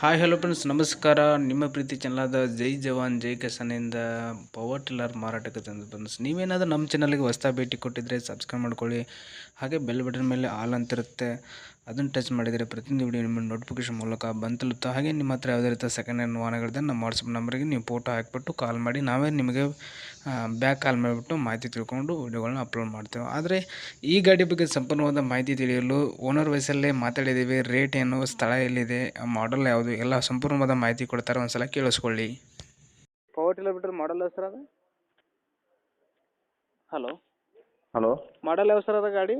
Hi hello friends ನಮಸ್ಕಾರ ನಿಮ್ಮ ಪ್ರೀತಿ ಚಾನಲಾದ ಜೈ ಜವಾನ್, ಜೈ ಕಿಸಾನಿಂದ ಪವರ್ ಟಿಲ್ಲರ್ ಮಾರಾಟಕ್ಕೆ ತಂದು ಫ್ರೆಂಡ್ಸ್ ನೀವೇನಾದರೂ ನಮ್ಮ ಚಾನಲ್ಗೆ ಹೊಸ ಭೇಟಿ ಕೊಟ್ಟಿದ್ದರೆ ಸಬ್ಸ್ಕ್ರೈಬ್ ಮಾಡ್ಕೊಳ್ಳಿ. ಹಾಗೆ ಬೆಲ್ ಬಟನ್ ಮೇಲೆ ಆಲ್ ಅಂತಿರುತ್ತೆ ಅದನ್ನು ಟಚ್ ಮಾಡಿದರೆ ಪ್ರತಿಯೊಂದು ವಿಡಿಯೋ ನಿಮ್ಮ ನೋಟಿಫಿಕೇಶನ್ ಮೂಲಕ ಬಂತಲುತ್ತೋ ಹಾಗೆ ನಿಮ್ಮ ಹತ್ರ ಯಾವುದೇ ರೀತಿಯ ಸೆಕೆಂಡ್ ಹ್ಯಾಂಡ್ ವಾಹನಗಳಿದೆ ನಮ್ಮ ವಾಟ್ಸಪ್ ನಂಬರ್ಗೆ ನೀವು ಫೋಟೋ ಹಾಕಿಬಿಟ್ಟು ಕಾಲ್ ಮಾಡಿ. ನಾವೇ ನಿಮಗೆ ಬ್ಯಾಕ್ ಕಾಲ್ ಮಾಡಿಬಿಟ್ಟು ಮಾಹಿತಿ ತಿಳ್ಕೊಂಡು ವಿಡಿಯೋಗಳನ್ನ ಅಪ್ಲೋಡ್ ಮಾಡ್ತೇವೆ. ಆದರೆ ಈ ಗಾಡಿ ಬಗ್ಗೆ ಸಂಪೂರ್ಣವಾದ ಮಾಹಿತಿ ತಿಳಿಯಲು ಓನರ್ ವಯಸ್ಸಲ್ಲೇ ಮಾತಾಡಿದ್ದೀವಿ. ರೇಟ್ ಏನು ಸ್ಥಳ ಎಲ್ಲಿದೆ ಮಾಡಲ್ ಯಾವುದು ಎಲ್ಲ ಸಂಪೂರ್ಣವಾದ ಮಾಹಿತಿ ಕೊಡ್ತಾರೆ. ಒಂದ್ಸಲ ಕೇಳಿಸ್ಕೊಳ್ಳಿ. ಪವರ್ ಕಿಲೋಮೀಟರ್ ಬಿಟ್ಟರೆ ಮಾಡಲ್ ಯಾವ ಸರ್ ಅದು? ಹಲೋ ಹಲೋ ಮಾಡಲ್ ಯಾವ ಸರ್ ಅದ ಗಾಡಿ?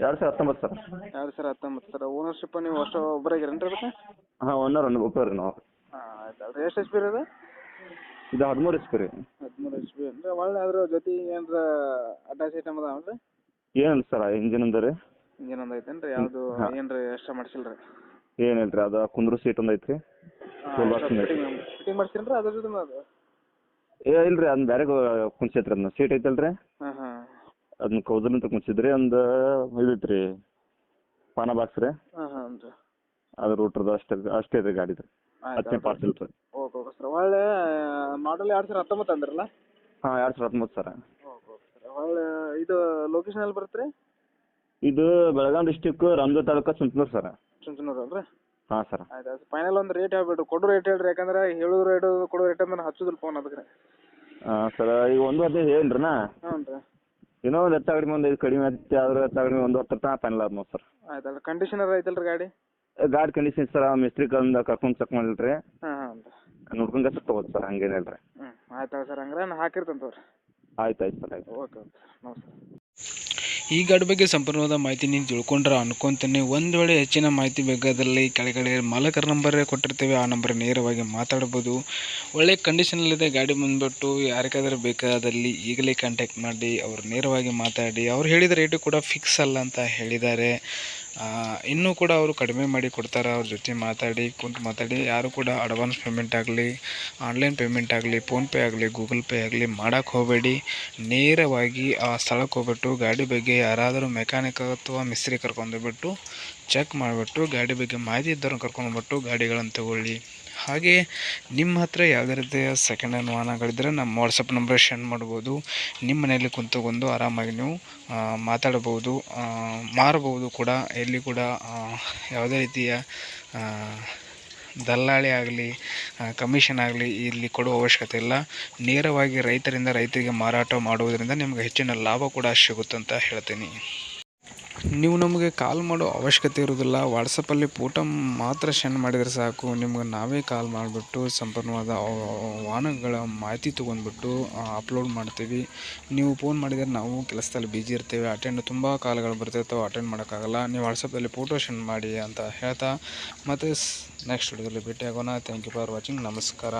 ಎರಡು ಸಾವಿರ ಹತ್ತೊಂಬತ್ತು ಸರ್. ಎರಡು ಸಾವಿರ ಹತ್ತೊಂಬತ್ತು ಸರ್. ಓನರ್ಶಿಪ್ ನೀವು ಅಷ್ಟು ಒಬ್ಬರಾಗಿರೇನು ರೀ ಅದಕ್ಕೆ? ಹಾಂ ಒನ್ನರ್ ಒಂದು ಒಪ್ಪರಿ ನಾವು. ಹಾಂ ಆಯ್ತು. ಅಲ್ರಿ ಎಷ್ಟು ಎಚ್ ಪಿ ರೀ ಅದು ಇದು ಹದಿಮೂರು ಎಚ್ ಪಿ ರೀ. ಹದಿಮೂರು ಎಚ್ ಪಿ ಅಂದ್ರೆ ಒಳ್ಳೆ ಅದ್ರ ಜೊತೆ ಏನಾರ ಅಟ್ಯಾಚ್ ಐಟಮ್ ಅದಾವ ರೀ ಏನಿಲ್ಲ ಸರ್ ಇಂಜಿನ್ ಅಂದ ರೀ. ಇಂಜಿನ್ ಒಂದು ಐತೇನು ರೀ ಯಾವುದು ಹಾ. ಏನು ರೀ ಎಕ್ಸ್ಟ್ರಾ ಮಾಡಿಸಿಲ್ಲ ರೀ ಏನಿಲ್ಲ ರೀ ಅದು ಕುಂದ್ರು ಸೀಟ್ ಒಂದು ಐತ್ರಿ. box ಇದೆ. ಫಿಟ್ಟಿಂಗ್ ಅದ್ರ ಜೊತೆ ಅದು? ಏ ಇಲ್ಲ ರೀ ಅದನ್ನ ಬೇರೆ ಕುಂಚೈತ್ರಿ ಅದನ್ನ ಸೀಟ್ ಐತಲ್ರಿ? ಹಾಂ ಹಾಂ. ಅದನ್ನ ಕೌದಲಿಂತ ಕುಂಚಿದ್ರಿ ಒಂದು ಇದೈತ್ರಿ ಪಾನ ಬಾಕ್ಸ್ ರೀ? ಹಾಂ ಹಾಂ ರೀ. ಅದು ರೂಟ್ರದ್ದು ಅಷ್ಟೇ ಅಷ್ಟೇ ರೀ ಗಾಡಿದು. ಹತ್ತನೇ ಪಾರ್ಸೆಲ್ ರೀ. ಓಕೆ ಓಕೆ ಸರ್ ಒಳ್ಳೆ ಮಾಡಲ್ ಎರಡು ಸಾವಿರ ಹತ್ತೊಂಬತ್ತು ಅಂದ್ರಲ್ಲ? ಹಾಂ ಎರಡು ಸಾವಿರ ಹತ್ತೊಂಬತ್ತು ಸರ್. ಓಕೆ ಓಕೆ ಸರ್ ಒಳ್ಳೆ ಇದು ಲೊಕೇಶನ್ ಎಲ್ಲಿ ಬರುತ್ತೆ ರೀ? ಇದು ಬೆಳಗಾವಿ ಡಿಸ್ಟಿಕ್ ರಾಮದುರ್ಗ ತಾಲೂಕು ಚುಂಚನೂರು ಸರ್. ಚುಂಚನೂರು ಅಲ್ರಿ? ಹಾಂ ಸರ್. ಆಯ್ತು ಆಯ್ತು. ಫೈನಲ್ ಒಂದು ರೇಟ್ ಹೇಳ್ಬಿಟ್ಟು ಕೊಡೋ ರೇಟ್ ಹೇಳ್ರಿ ಯಾಕಂದ್ರೆ ಹೇಳೋ ರೇಟ್ ಕೊಡೋ ರೇಟ್ ಅಂದ್ರೆ ಹಚ್ಚೋದಿಲ್ಲ ಫೋನ್ ಅದಕ್ಕೆ ಸರ ಸರ್ ಈಗ ಒಂದು ಹದಿನೈದು ಹೇಳಿರಿ ನಾ ಹ್ಞೂ ರೀ. ಇನ್ನೂ ಒಂದು ಹೆಚ್ಚು ಕಡಿಮೆ ಒಂದು ಕಡಿಮೆ ಐತಿ ಆದ್ರೆ ಹೆಚ್ಚು ಕಡಿಮೆ ಒಂದು ಹತ್ತು ತನಕ ಫೈನಲ್ ಆದ್ ನೋಡಿ ಸರ್. ಆಯ್ತಲ್ಲ ಕಂಡೀಷನರ್ ಐತಲ್ರಿ ಗಾಡಿ? ಗಾಡಿ ಕಂಡೀಷನ್ ಸರ್ ಮಿಸ್ತ್ರಿ ಕಂದ ಕರ್ಕೊಂಡ್ ಚೆಕ್ ಮಾಡಿಲ್ರಿ. ಹಾಂ ಹಾಂ ನೋಡ್ಕೊಂಡ್ ತಗೋದು ಸರ್ ಹಂಗೇನಿಲ್ಲ ರೀ ಹ್ಞೂ ಆಯ್ತು ಸರ್ ಹಂಗಾರೆ ನಾನು ಹಾಕಿರ್ತೇನೆ ತಗೋರಿ. ಆಯ್ತು ಆಯ್ತು ಸರ್ ಆಯ್ತು ಓಕೆ ಓಕೆ ನಮಸ್ಕಾರ ಈ ಗಾಡಿ ಬಗ್ಗೆ ಸಂಪೂರ್ಣವಾದ ಮಾಹಿತಿ ನೀವು ತಿಳ್ಕೊಂಡ್ರೆ ಅನ್ಕೊಂತೀನಿ. ಒಂದು ವೇಳೆ ಹೆಚ್ಚಿನ ಮಾಹಿತಿ ಬೇಕಾದಲ್ಲಿ ಕೆಳಗಡೆ ಮಾಲಕರ ನಂಬರೇ ಕೊಟ್ಟಿರ್ತೇವೆ. ಆ ನಂಬರ್ ನೇರವಾಗಿ ಮಾತಾಡ್ಬೋದು. ಒಳ್ಳೆ ಕಂಡೀಷನಲ್ಲಿದೆ ಗಾಡಿ ಬಂದುಬಿಟ್ಟು ಯಾರಿಗಾದ್ರೂ ಬೇಕಾದಲ್ಲಿ ಈಗಲೇ ಕಾಂಟ್ಯಾಕ್ಟ್ ಮಾಡಿ, ಅವ್ರು ನೇರವಾಗಿ ಮಾತಾಡಿ, ಅವ್ರು ಹೇಳಿದ ರೇಟು ಕೂಡ ಫಿಕ್ಸ್ ಅಲ್ಲ ಅಂತ ಹೇಳಿದ್ದಾರೆ. ಇನ್ನೂ ಕೂಡ ಅವರು ಕಡಿಮೆ ಮಾಡಿ ಕೊಡ್ತಾರೆ ಅವ್ರ ಜೊತೆ ಮಾತಾಡಿ, ಕುಂತು ಮಾತಾಡಿ. ಯಾರು ಕೂಡ ಅಡ್ವಾನ್ಸ್ ಪೇಮೆಂಟ್ ಆಗಲಿ ಆನ್ಲೈನ್ ಪೇಮೆಂಟ್ ಆಗಲಿ ಫೋನ್ಪೇ ಆಗಲಿ ಗೂಗಲ್ ಪೇ ಆಗಲಿ ಮಾಡೋಕ್ಕೆ ಹೋಗಬೇಡಿ. ನೇರವಾಗಿ ಆ ಸ್ಥಳಕ್ಕೆ ಹೋಗ್ಬಿಟ್ಟು ಗಾಡಿ ಬಗ್ಗೆ ಯಾರಾದರೂ ಮೆಕ್ಯಾನಿಕ್ ಅಥವಾ ಮಿಸ್ತ್ರಿ ಬಿಟ್ಟು ಚೆಕ್ ಮಾಡಿಬಿಟ್ಟು ಗಾಡಿ ಬಗ್ಗೆ ಮಾಹಿತಿ ಇದ್ದವ್ರನ್ನ ಕರ್ಕೊಂಡ್ಬಿಟ್ಟು ಗಾಡಿಗಳನ್ನು ತಗೊಳ್ಳಿ. ಹಾಗೆ ನಿಮ್ಮ ಹತ್ರ ಯಾವುದೇ ರೀತಿಯ ಸೆಕೆಂಡ್ ಹ್ಯಾಂಡ್ ವಾಹನಗಳಿದ್ದರೆ ನಮ್ಮ ವಾಟ್ಸಪ್ ನಂಬರ್ ಶೆಂಡ್ ಮಾಡ್ಬೋದು. ನಿಮ್ಮ ಮನೆಯಲ್ಲಿ ಕುಂತುಕೊಂಡು ಆರಾಮಾಗಿ ನೀವು ಮಾತಾಡಬಹುದು ಮಾರಬಹುದು ಕೂಡ. ಎಲ್ಲಿ ಕೂಡ ಯಾವುದೇ ರೀತಿಯ ದಲ್ಲಾಳಿ ಆಗಲಿ ಕಮಿಷನ್ ಆಗಲಿ ಇಲ್ಲಿ ಕೊಡುವ ಅವಶ್ಯಕತೆ ಇಲ್ಲ. ನೇರವಾಗಿ ರೈತರಿಂದ ರೈತರಿಗೆ ಮಾರಾಟ ಮಾಡುವುದರಿಂದ ನಿಮಗೆ ಹೆಚ್ಚಿನ ಲಾಭ ಕೂಡ ಸಿಗುತ್ತಂತ ಹೇಳ್ತೀನಿ. ನೀವು ನಮಗೆ ಕಾಲ್ ಮಾಡೋ ಅವಶ್ಯಕತೆ ಇರೋದಿಲ್ಲ ವಾಟ್ಸಪ್ಪಲ್ಲಿ ಫೋಟೋ ಮಾತ್ರ ಸೆಂಡ್ ಮಾಡಿದರೆ ಸಾಕು. ನಿಮ್ಗೆ ನಾವೇ ಕಾಲ್ ಮಾಡಿಬಿಟ್ಟು ಸಂಪೂರ್ಣವಾದ ವಾಹನಗಳ ಮಾಹಿತಿ ತೊಗೊಂಡ್ಬಿಟ್ಟು ಅಪ್ಲೋಡ್ ಮಾಡ್ತೀವಿ. ನೀವು ಫೋನ್ ಮಾಡಿದರೆ ನಾವು ಕೆಲಸದಲ್ಲಿ ಬಿಜಿ ಇರ್ತೇವೆ. ಅಟೆಂಡ್ ತುಂಬ ಕಾಲ್ಗಳು ಬರ್ತಿರ್ತಾವೆ ಅಟೆಂಡ್ ಮಾಡೋಕ್ಕಾಗಲ್ಲ. ನೀವು ವಾಟ್ಸಪ್ಪಲ್ಲಿ ಫೋಟೋ ಸೆಂಡ್ ಮಾಡಿ ಅಂತ ಹೇಳ್ತಾ ಮತ್ತು ನೆಕ್ಸ್ಟ್ ವಿಡಿಯೋದಲ್ಲಿ ಭೇಟಿಯಾಗೋಣ. ಥ್ಯಾಂಕ್ ಯು ಫಾರ್ ವಾಚಿಂಗ್ ನಮಸ್ಕಾರ.